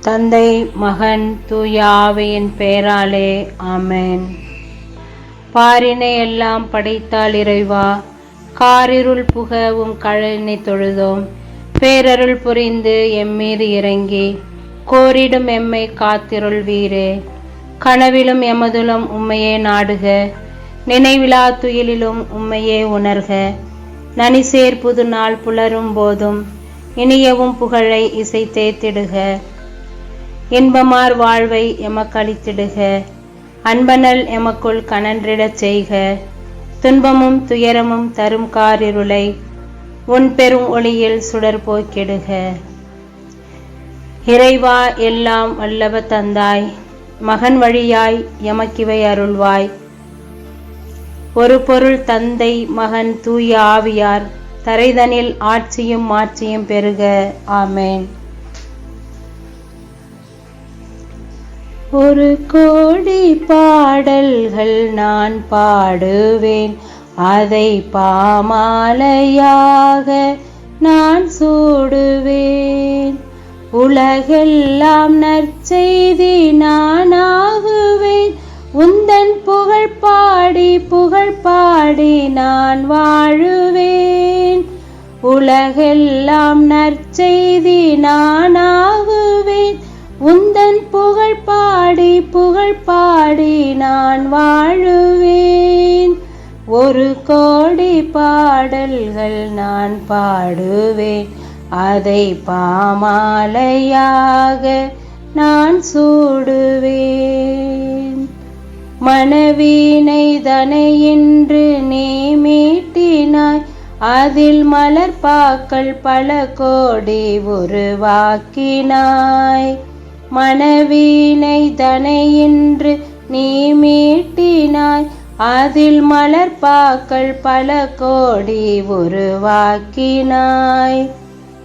தந்தை மகன் தூயாவையின் பெயராலே ஆமேன். பாரினை எல்லாம் படைத்தால் இறைவா காரிருள் புகவும் கழனை தொழுதோம். பேரருள் புரிந்து எம்மீது இறங்கி கோரிடும் எம்மை காத்திருள் வீரே. கனவிலும் எமதுலும் உம்மையே நாடுக நினைவிலா துயிலிலும் உம்மையே உணர்க. நனிசேர் புது நாள் புலரும் போதும் இனியவும் புகழை இசை தேத்திடுக. இன்பமார் வாழ்வை எமக்களித்திடுக. அன்பனல் எமக்குள் கனன்றிடச் செய்க. துன்பமும் துயரமும் தரும் காரிருளை உன் பெரும் ஒளியில் சுடர் போக்கிடுக. இறைவா எல்லாம் வல்லவ தந்தாய். மகன் வழியாய் எமக்கிவை அருள்வாய். ஒரு பொருள் தந்தை மகன் தூய ஆவியார். தரைதனில் ஆட்சியும் மாட்சியும் பெருக. ஆமேன். ஒரு கோடி பாடல்கள் நான் பாடுவேன். அதை பாமாலையாக நான் சூடுவேன். உலகெல்லாம் நற்செய்தி நான் ஆகுவேன் உந்தன் புகழ் பாடி புகழ் பாடி நான் வாழுவேன். உலகெல்லாம் நற்செய்தி நான் ஆகுவேன் உந்தன் புகழ் பாடி புகழ் பாடி நான் வாழுவேன். ஒரு கோடி பாடல்கள் நான் பாடுவேன். அதை பாமாலையாக நான் சூடுவேன். மனவீனை தனையின்று நீ மீட்டினாய். அதில் மலர்பாக்கள் பல கோடி உருவாக்கினாய். மனவீனை தனையின்று நீ மீட்டினாய். அதில் மலர்பாக்கள் பல கோடி உருவாக்கினாய்.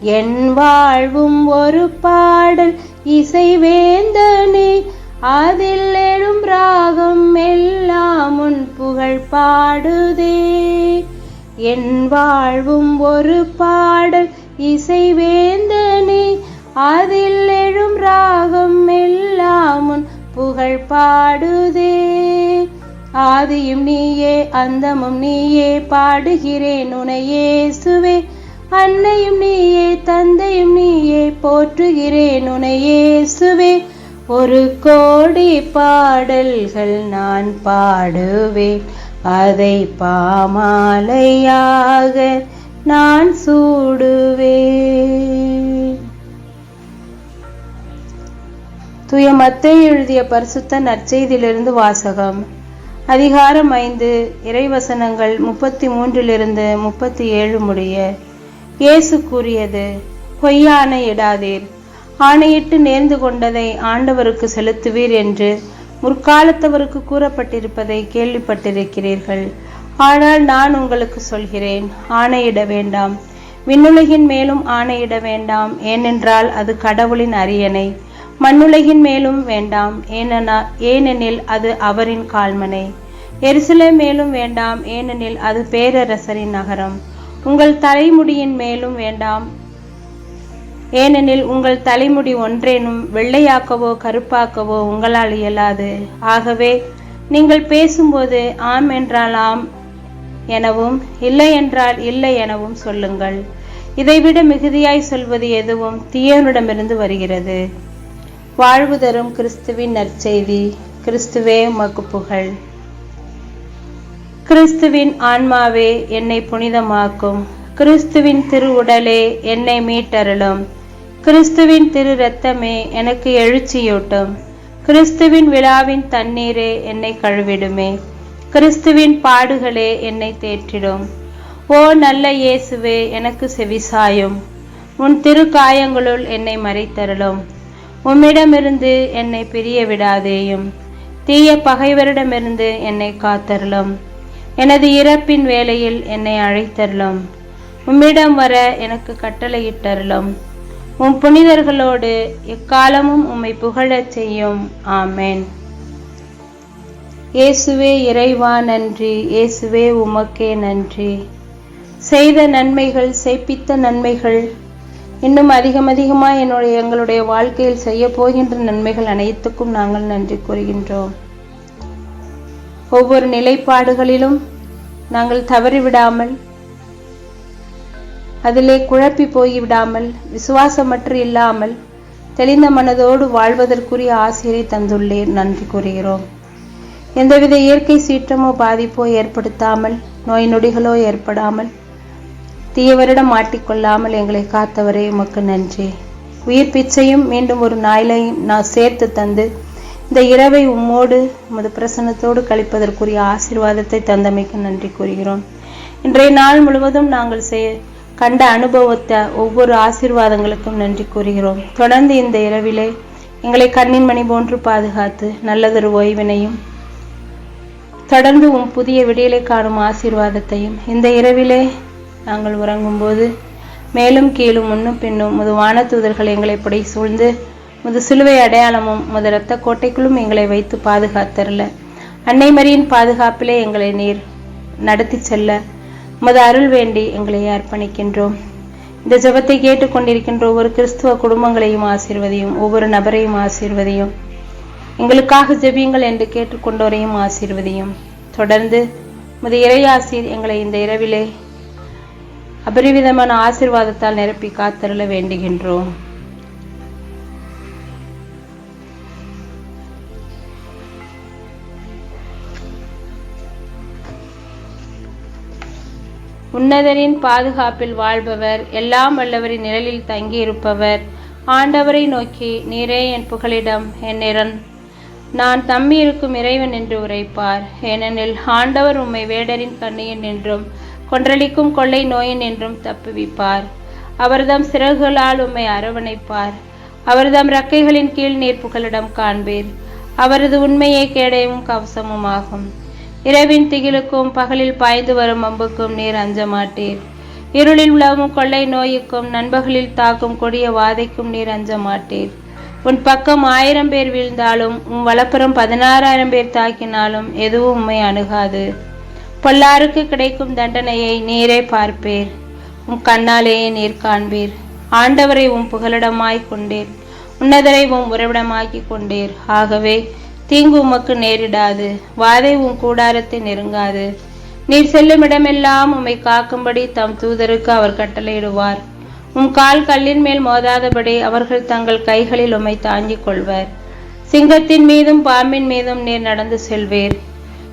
என் வாழ்வும் ஒரு பாடல் இசைவேந்தனே. அதில் எழும் ராகம் எல்லாம் உன் புகழ் பாடுதே. என் வாழ்வும் ஒரு பாடல் இசைவேந்தனே. அதில் ராகம் எல்லாம் புகழ் பாடுதே. ஆதியும் நீயே அந்தமும் நீயே பாடுகிறேன் உனையே சுவே அன்னையும் நீயே தந்தையும் நீயே போற்றுகிறேன் உனையே சுவே ஒரு கோடி பாடல்கள் நான் பாடுவேன் அதை பாமாலையாக நான் சூடுவேன். தூய மத்தை எழுதிய பரிசுத்த நற்செய்தியிலிருந்து வாசகம். அதிகாரம் ஐந்து இறைவசனங்கள் முப்பத்தி மூன்றிலிருந்து முப்பத்தி ஏழு முடிய. இயேசு கூறியது பொய்யானை இடாதீர் ஆணையிட்டு நேர்ந்து கொண்டதை ஆண்டவருக்கு செலுத்துவீர் என்று முற்காலத்தவருக்கு கூறப்பட்டிருப்பதை கேள்விப்பட்டிருக்கிறீர்கள். ஆனால் நான் உங்களுக்கு சொல்கிறேன் ஆணையிட வேண்டாம். விண்ணுலகின் மேலும் ஆணையிட வேண்டாம் ஏனென்றால் அது கடவுளின் அரியணை. மண்ணுலகின் மேலும் வேண்டாம். ஏனெனா ஏனெனில் அது அவரின் கால்மனை. எருசலே மேலும் வேண்டாம். ஏனெனில் அது பேரரசரின் நகரம். உங்கள் தலைமுடியின் மேலும் வேண்டாம். ஏனெனில் உங்கள் தலைமுடி ஒன்றேனும் வெள்ளையாக்கவோ கருப்பாக்கவோ உங்களால் இயலாது. ஆகவே நீங்கள் பேசும்போது ஆம் என்றால் ஆம் எனவும் இல்லை என்றால் இல்லை எனவும் சொல்லுங்கள். இதைவிட மிகுதியாய் சொல்வது எதுவும் தீயவனிடமிருந்து வருகிறது. வாழ்வு தரும் கிறிஸ்துவின் நற்செய்தி கிறிஸ்துவே உமக்கு புகழ். கிறிஸ்துவின் ஆன்மாவே என்னை புனிதமாக்கும். கிறிஸ்துவின் திரு உடலே என்னை மீட்டருளும். கிறிஸ்துவின் திரு இரத்தமே எனக்கு எழுச்சியூட்டும். கிறிஸ்துவின் விழாவின் தண்ணீரே என்னை கழுவிடுமே. கிறிஸ்துவின் பாடுகளே என்னை தேற்றிடும். ஓ நல்ல இயேசுவே எனக்கு செவிசாயும். உன் திரு காயங்களுள் என்னை மறைத்தருளும். உம்மிடமிருந்து என்னை பிரிய விடாதேயும். தீய பகைவரிடமிருந்து என்னை காத்தருளும். எனது இறப்பின் வேலையில் என்னை அழைத்தருளும். உம்மிடம் வர எனக்கு கட்டளையிட்டருளும். உம் புனிதர்களோடு எக்காலமும் உம்மை புகழச் செய்யும். ஆமேன். இயேசுவே இறைவா நன்றி. இயேசுவே உமக்கே நன்றி. செய்த நன்மைகள் செய்ப்பித்த நன்மைகள் இன்னும் அதிகம் அதிகமாக என்னுடைய எங்களுடைய வாழ்க்கையில் செய்ய போகின்ற நன்மைகள் அனைத்துக்கும் நாங்கள் நன்றி கூறுகின்றோம். ஒவ்வொரு நிலைப்பாடுகளிலும் நாங்கள் தவறிவிடாமல் அதிலே குழப்பி போய்விடாமல் விசுவாசமற்று இல்லாமல் தெளிந்த மனதோடு வாழ்வதற்குரிய ஆசிரியரை தந்துள்ளேன் நன்றி கூறுகிறோம். எந்தவித இயற்கை சீற்றமோ பாதிப்போ ஏற்படுத்தாமல் நோய் நொடிகளோ ஏற்படாமல் தீயவரிடம் மாட்டிக்கொள்ளாமல் எங்களை காத்தவரே உமக்கு நன்றி. உயிர் பிச்சையும் மீண்டும் ஒரு நாயிலையும் நான் சேர்த்து தந்து இந்த இரவை உம்மோடு உமது பிரசன்னத்தோடு கழிப்பதற்குரிய ஆசீர்வாதத்தை தந்தமைக்கு நன்றி கூறுகிறோம். இன்றைய நாள் முழுவதும் நாங்கள் செய் கண்ட அனுபவத்தை ஒவ்வொரு ஆசீர்வாதங்களுக்கும் நன்றி கூறுகிறோம். தொடர்ந்து இந்த இரவிலே எங்களை கண்ணின் மணி போன்று பாதுகாத்து நல்லதொரு ஓய்வினையும் தொடர்ந்து உம் புதிய விடியலை காணும் ஆசீர்வாதத்தையும் இந்த இரவிலே நாங்கள் உறங்கும்போது மேலும் கீழும் முன்னும் பின்னும் முது தூதர்கள் எங்களை படை சூழ்ந்து முது சிலுவை அடையாளமும் முது இரத்த கோட்டைக்குள்ளும் எங்களை வைத்து பாதுகாத்தரல அன்னை மரியின் பாதுகாப்பிலே எங்களை நீர் நடத்தி செல்ல முது அருள் வேண்டி எங்களை அர்ப்பணிக்கின்றோம். இந்த ஜெபத்தை கேட்டுக்கொண்டிருக்கின்ற ஒவ்வொரு கிறிஸ்துவ குடும்பங்களையும் ஆசீர்வதியும் ஒவ்வொரு நபரையும் ஆசீர்வதியும். எங்களுக்காக ஜெபியுங்கள் என்று கேட்டுக்கொண்டோரையும் ஆசீர்வதியும். தொடர்ந்து முது இறையாசீர் எங்களை இந்த இரவிலே அபரிவிதமான ஆசீர்வாதத்தால் நிரப்பி காத்தருள வேண்டுகின்றோம். உன்னதரின் பாதுகாப்பில் வாழ்பவர் எல்லாம் வல்லவரின் நிழலில் தங்கியிருப்பவர். ஆண்டவரை நோக்கி நீரே என் புகலிடம் என்னிறன் நான் தம்பி இருக்கும் இறைவன் என்று உரைப்பார். ஏனெனில் ஆண்டவர் உம்மை வேடரின் கண்ணியன் என்றும் கொன்றளிக்கும் கொள்ளை நோயின் என்றும் தப்புவிப்பார். அவர்தம் சிறகுகளால் உம்மை அரவணைப்பார். அவர்தம் ரக்கைகளின் கீழ் நீர் புகலிடம் காண்பீர். அவரது உண்மையே கவசமும் கவசமுமாகும். இரவின் திகிலுக்கும் பகலில் பாய்ந்து வரும் அம்புக்கும் நீர் அஞ்சமாட்டீர். இருளில் உலவும் கொள்ளை நோய்க்கும் நண்பகலில் தாக்கும் கொடிய வாதைக்கும் நீர் அஞ்சமாட்டீர். உன் பக்கம் ஆயிரம் பேர் வீழ்ந்தாலும் உன் வலப்புறம் பதினாறாயிரம் பேர் தாக்கினாலும் எதுவும் உண்மை அணுகாது. பொல்லாருக்கு கிடைக்கும் தண்டனையை நீரே பார்ப்பீர். உம் கண்ணாலேயே நீர் காண்பீர். ஆண்டவரை உம் புகலிடமாய் கொண்டீர். உன்னதரை உம் உறவிடமாக்கி கொண்டீர். ஆகவே தீங்கு உமக்கு நேரிடாது. வாதை உன் கூடாரத்தை நெருங்காது. நீர் செல்லும் இடமெல்லாம் உம்மை காக்கும்படி தம் தூதருக்கு அவர் கட்டளையிடுவார். உம் கால் கல்லின் மேல் மோதாதபடி அவர்கள் தங்கள் கைகளில் உம்மை தாங்கிக் கொள்வர். சிங்கத்தின் மீதும் பாம்பின் மீதும் நீர் நடந்து செல்வீர்.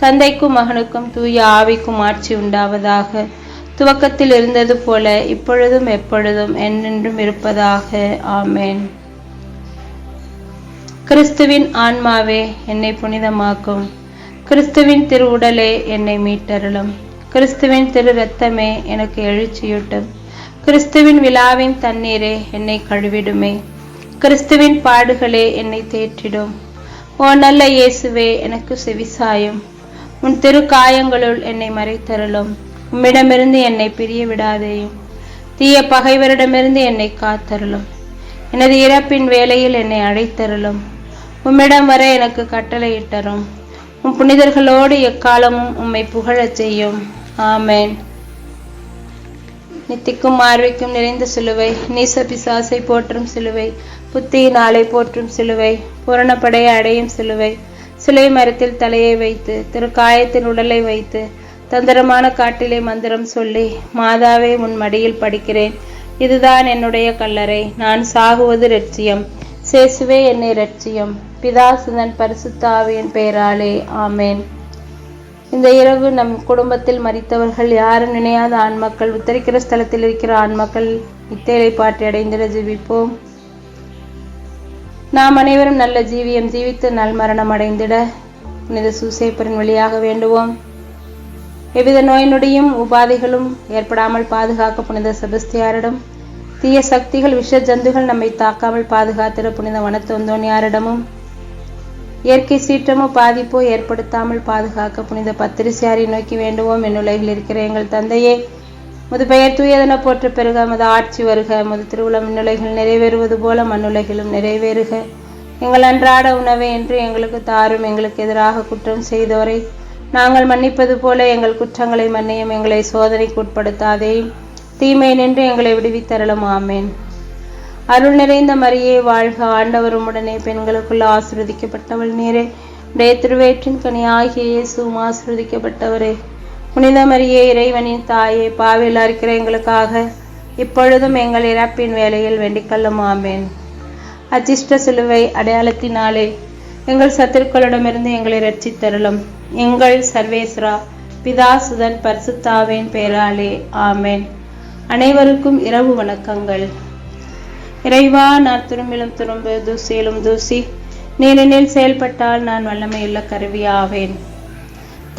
தந்தைக்கும் மகனுக்கும் தூய ஆவிக்கும் ஆட்சி உண்டாவதாக. துவக்கத்தில் இருந்தது போல இப்பொழுதும் எப்பொழுதும் என்றென்றும் இருப்பதாக. ஆமேன். கிறிஸ்துவின் ஆன்மாவே என்னை புனிதமாக்கும். கிறிஸ்துவின் திரு உடலே என்னை மீட்டருளும். கிறிஸ்துவின் திரு ரத்தமே எனக்கு எழுச்சியூட்டும். கிறிஸ்துவின் விழாவின் தண்ணீரே என்னை கழுவிடுமே. கிறிஸ்துவின் பாடுகளே என்னை தேற்றிடும். ஓ நல்ல இயேசுவே எனக்கு செவிசாயும். உன் திரு காயங்களுள் என்னை மறைத்தருளும். உம்மிடமிருந்து என்னை பிரிய விடாதேயும் தீய பகைவரிடமிருந்து என்னை காத்தருளும். எனது இறப்பின் வேலையில் என்னை அழைத்தருளும் உம்மிடம் வர எனக்கு கட்டளையிட்டரும். உன் புனிதர்களோடு எக்காலமும் உம்மை புகழச் செய்யும். ஆமேன். நித்திக்கும் ஆர்வைக்கும் நிறைந்த சிலுவை நீச பிசாசை போற்றும் சிலுவை புத்தியின் ஆலை போற்றும் சிலுவை பூரணப்படையை அடையும் சிலுவை சிலை மரத்தில் தலையை வைத்து திரு காயத்தின் உடலை வைத்து தந்திரமான காட்டிலே மந்திரம் சொல்லி மாதாவே உன் மடியில் படிக்கிறேன். இதுதான் என்னுடைய கல்லறை. நான் சாகுவது லட்சியம் சேசுவே என்னை லட்சியம் பிதாசுதன் பரிசுத்தாவியின் பெயராலே. ஆமேன். இந்த இரவு நம் குடும்பத்தில் மறித்தவர்கள் யாரும் நினையாத ஆண்மக்கள் உத்தரிக்கிற ஸ்தலத்தில் இருக்கிற ஆண்மக்கள் இத்தேலை பாட்டி அடைந்திட ஜீவிப்போம் நாம் அனைவரும் நல்ல ஜீவியம் ஜீவித்து நல் மரணம் அடைந்திட புனித சூசேப்பரின் வழியாக வேண்டுவோம். எவ்வித நோய் நொடியும் உபாதைகளும் ஏற்படாமல் பாதுகாக்க புனித செபஸ்தியாரிடம் தீய சக்திகள் விஷ ஜந்துகள் நம்மை தாக்காமல் பாதுகாத்திட புனித வனத்தொந்தோன்யாரிடமும் இயற்கை சீற்றமோ பாதிப்போ ஏற்படுத்தாமல் பாதுகாக்க புனித பத்திரிசியாரை நோக்கி வேண்டுவோம். என்னுலகில் இருக்கிற எங்கள் தந்தையே முது பெயர் தூயதென போற்ற பெருக மது ஆட்சி வருக முது திருவிழா விண்ணுலகில் நிறைவேறுவது போல மண்ணுலைகளும் நிறைவேறுக. எங்கள் அன்றாட உணவை என்று எங்களுக்கு தாரும் எங்களுக்கு எதிராக குற்றம் செய்தோரை. நாங்கள் மன்னிப்பது போல எங்கள் குற்றங்களை மன்னியும் எங்களை சோதனைக்கு உட்படுத்தாதே. தீமை நின்று எங்களை விடுவித்தரலும் ஆமேன். அருள் நிறைந்த மரியே வாழ்க ஆண்டவரும் உடனே பெண்களுக்குள் ஆசிர்வதிக்கப்பட்டவள் நீரே. உடைய திருவேற்றின் கனி ஆகிய இயேசுவும் ஆசிர்வதிக்கப்பட்டவரே. புனிதமரியே இறைவனின் தாயே பாவியில் இருக்கிற எங்களுக்காக இப்பொழுதும் எங்கள் இறப்பின் வேலையில் வேண்டிக்கொள்ளும் ஆமேன். அச்சிஷ்ட சிலுவை அடையாளத்தினாலே எங்கள் சத்துருக்களிடமிருந்து எங்களை ரட்சித்தருளும் எங்கள் சர்வேஸ்வரா பிதாசுதன் பரிசுத்தாவின் பெயராலே ஆமேன். அனைவருக்கும் இரவு வணக்கங்கள். இறைவா நான் துரும்பிலும் துரும்பு தூசியிலும் தூசி. நீரினில் செயல்பட்டால் நான் வல்லமையுள்ள கருவியாவேன்.